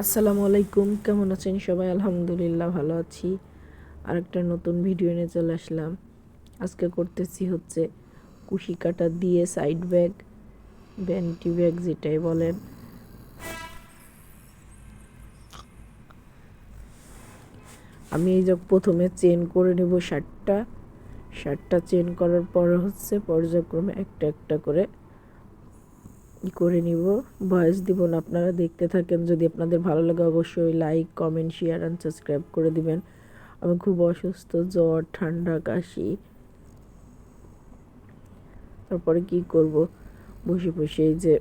আসসালামু আলাইকুম, কেমন আছেন সবাই? আলহামদুলিল্লাহ ভালো আছি। আর একটা নতুন ভিডিও নিয়ে চলে আসলাম। আজকে করতেছি হচ্ছে কুশি কাটা দিয়ে সাইড ব্যাগ ভ্যানিটি ব্যাগ যেটাই বলেন। আমি এই যে প্রথমে চেন করে নেব শার্টটা। শার্টটা চেন করার পর হচ্ছে পর্যায়ক্রমে একটা একটা করে করে নিব, ভয়েস দিব না, আপনারা দেখতে থাকেন। যদি আপনাদের ভালো লাগে, অবশ্যই like comment share and subscribe করে দিবেন। আমি খুব অসুস্থ, জ্বর, ঠান্ডা, কাশি। তারপরে কি করব? বসে বসে এই যে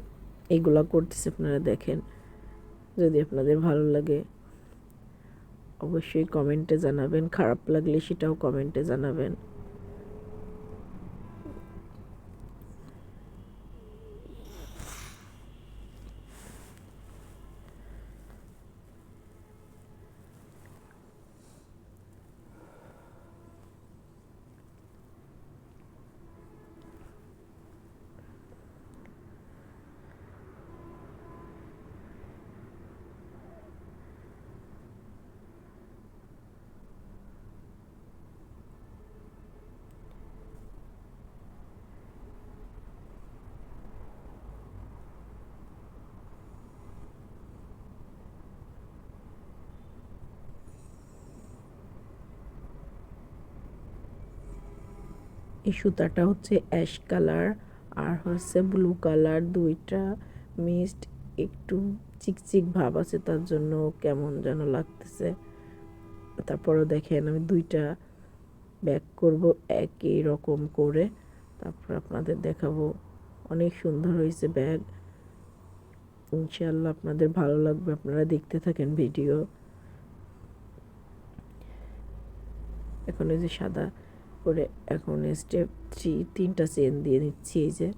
এইগুলা করতেছে, আপনারা দেখেন। যদি আপনাদের ভালো লাগে, অবশ্যই কমেন্টে জানাবেন। খারাপ লাগলে সেটাও কমেন্টে জানাবেন। এই সুতাটা হচ্ছে অ্যাশ কালার আর হচ্ছে ব্লু কালার দুইটা মিক্সড। একটু চিকচিক ভাব আছে, তার জন্য কেমন যেন লাগতেছে। তারপরে দেখেন আমি দুইটা ব্যাক করব একই রকম করে। তারপর আপনাদের দেখাবো। অনেক সুন্দর হয়েছে ব্যাগ। ইনশাল্লাহ আপনাদের ভালো লাগবে, আপনারা দেখতে থাকেন ভিডিও। এখন এই যে সাদা করে এখন স্টেপ থ্রি তিনটা চেন দিয়ে নিচ্ছি এই যে।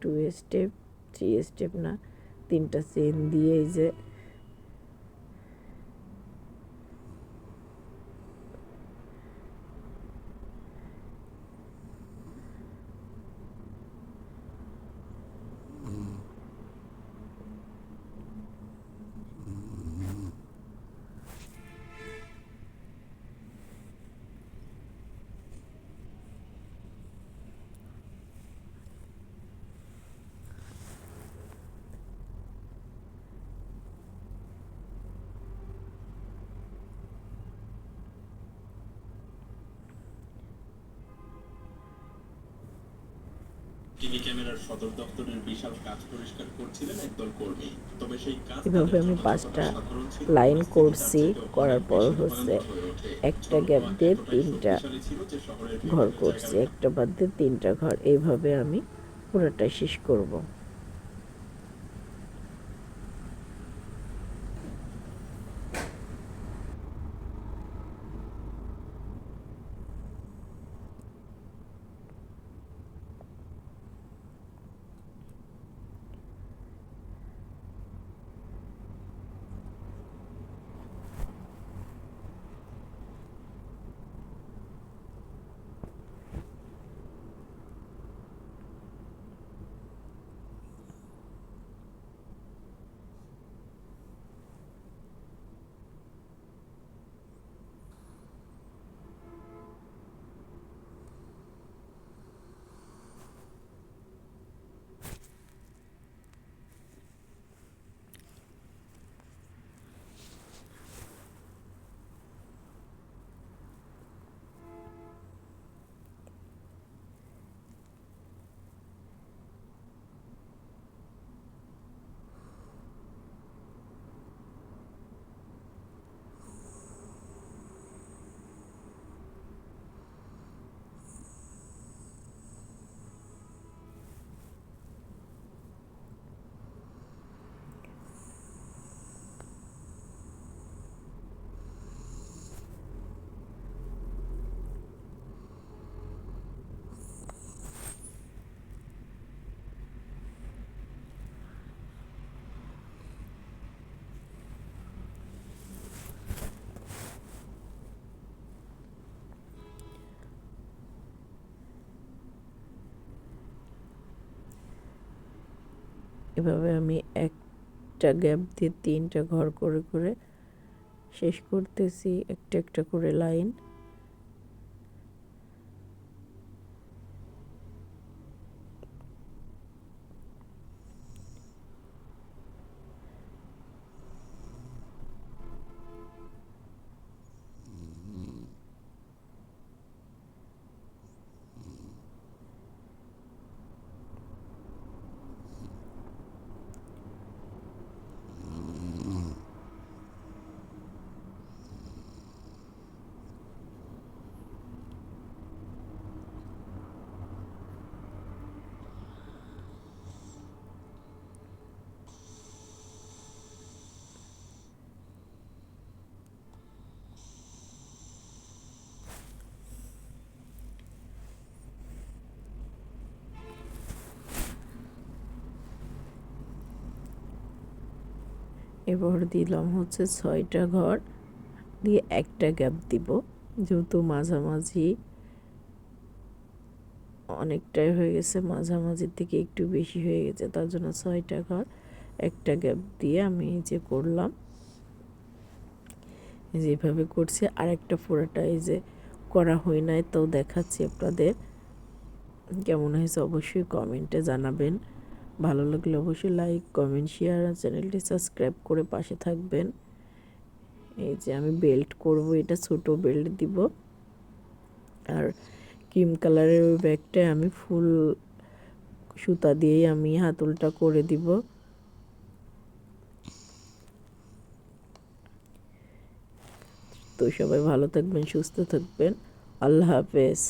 টু স্টেপ থ্রি স্টেপ না, তিনটা চেন দিয়ে এই যে টিভি ক্যামেরার সদর দপ্তরের বিশাল কাজ পরিষ্কার করছিলেন একদল কর্মী। তবে সেই কাজ এভাবে আমি পাঁচটা লাইন করছি করার পর হচ্ছে একটা গ্যাপ দিয়ে তিনটা ঘর করছি একটা বাদ দিয়ে তিনটা ঘর। এইভাবে আমি পুরোটাই শেষ করব। এভাবে আমি একটা গ্যাপ দিয়ে তিনটা ঘর করে করে শেষ করতেছি, একটা একটা করে লাইন। এবার দিলাম হচ্ছে ছয়টা ঘর। দিয়ে একটা গ্যাপ দিব। যেহেতু মাঝামাঝি অনেকটাই হয়ে গেছে, মাঝামাঝির থেকে একটু বেশি হয়ে গেছে, তার জন্য ছয়টা ঘর। একটা গ্যাপ দিয়ে আমি এই যে করলাম। যেভাবে করছি আর একটা পুরোটা এই যে করা হয় নাই তাও দেখাচ্ছি আপনাদের। কেমন হয়েছে অবশ্যই কমেন্টে জানাবেন। ভালো লাগলে অবশ্যই লাইক কমেন্ট শেয়ার আর চ্যানেলটি সাবস্ক্রাইব করে পাশে থাকবেন। এই যে আমি বেল্ট করব, এটা ছোট বেল্ট দিব। আর ক্রিম কালারের ওই ব্যাগটায় আমি ফুল সুতা দিয়েই আমি হাতলটা করে দিব। তো সবাই ভালো থাকবেন, সুস্থ থাকবেন। আল্লাহ হাফেজ।